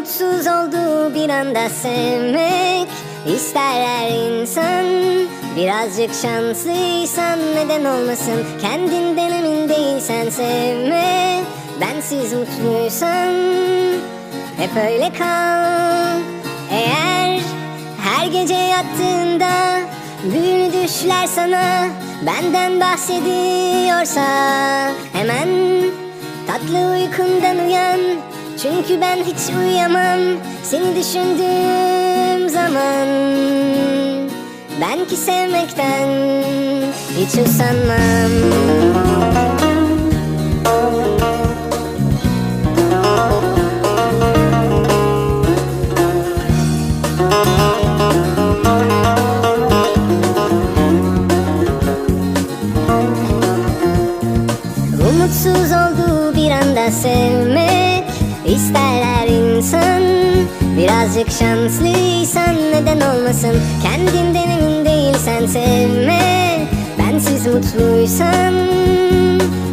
Umutsuz olduğu bir anda sevmek. İster insan Birazcık şanslıysan neden olmasın? Kendinden emin değilsen sevme. Bensiz mutluysan hep öyle kal. Eğer her gece yattığında Büyülü düşler sana benden bahsediyorsa Hemen tatlı uykundan uyan Çünkü ben hiç uyuyamam. Seni düşündüğüm zaman Ben ki sevmekten hiç usanmam. Umutsuz olduğu bir anda sevmek isterler insan. Birazcık şanslıysan neden olmasın? Kendinden emin değilsen sevme. Bensiz mutluysan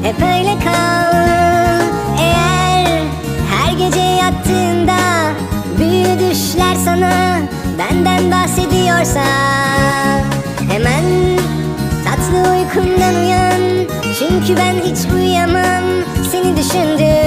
hep öyle kal Eğer her gece yattığında büyü düşler sana Benden bahsediyorsa Hemen tatlı uykundan uyan. Çünkü ben hiç uyuyamam Seni düşündüğüm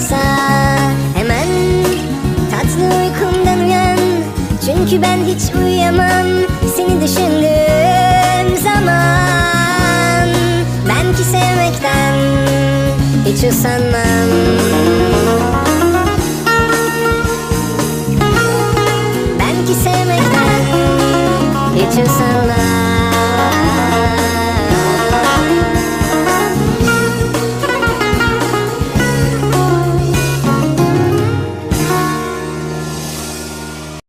bahsediyorsa hemen tatlı uykumdan uyan. Çünkü ben hiç uyuyamam seni düşündüğüm zaman. Ben ki sevmekten hiç usanmam. Ben ki sevmekten hiç usanmam